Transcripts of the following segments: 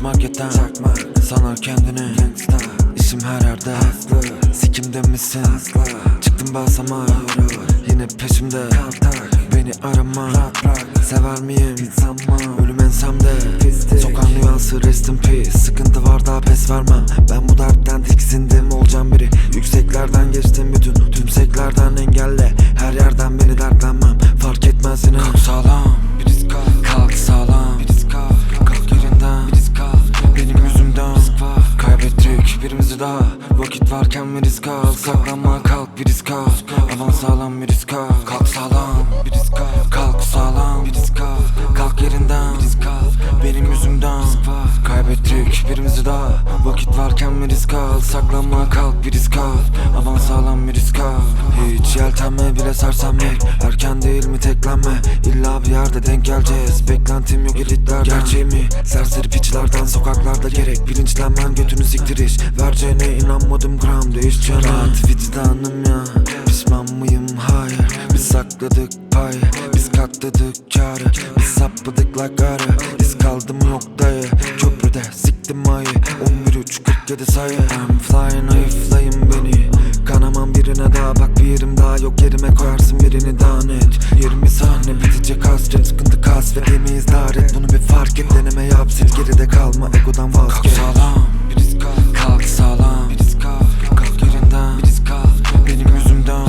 Kaçmak yeter Çakmak. Sanar kendini Gangsta. İşim her yerde Aslı. Sikimde misin Aslı. Çıktım basama Yine peşimde Kaltak. Beni arama Rak rak Sever miyim Sanma Ölüm ensemde Pislik. Sokağın nüansı rest in peace Sıkıntı var daha pes vermem Ben bu dertten tiksindim Olacağım biri Yükseklerden geçtim bütün Tümseklerden engel Daha Vakit varken bir risk al. Saklanma kalk bir risk al. Aman sağlam bir risk al. Kalk sağlam bir risk al. Kalk sağlam bir risk al. Kalk yerinden bir risk al. Benim yüzümden Kaybettik birimizi daha. Vakit varken bir risk al. Saklanma kalk bir risk al. Aman sağlam bir risk al. Hiç yeltenme bile sersemlik Erken değil mi teklenme bir yerde denk geleceğiz. Beklentim yok elitlerden. Gerçeğimi serseri piçlerden. Sokaklarda gerek bilinçlenmen Götünü siktir iş. Vereceğine inanmadım gram değişeceğine. Rahat vicdanım ya. Pişman mıyım? Hayır. Biz sakladık pay Biz katladık karı. Biz sapladık like arı Biz kaldım yok dayı. Köprüde siktim ayı. 11 3 47 sayı. I'm flying Sıkıntı kasvet yemeyiz daret Bunu bir fark et. Deneme yap sil geride kalma Egodan vazgeç. Kalk sağlam bir risk al Kalk sağlam. Bir risk al Kalk yerinden. Bir risk al Benim yüzümden.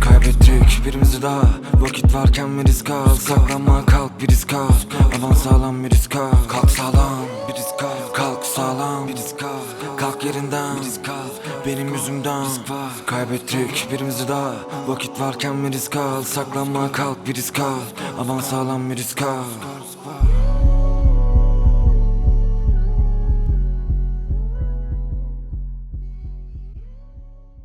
Kaybettik birimizi daha. Vakit varken bir risk al. Saklanma kalk bir risk al. Aman sağlam bir risk al. Kalk sağlam bir risk al Kalk yerinden. Bir risk al. Benim yüzümden. Kaybettik birimizi daha. Vakit varken bir risk al. Saklanma kalk bir risk al. Aman sağlam bir risk al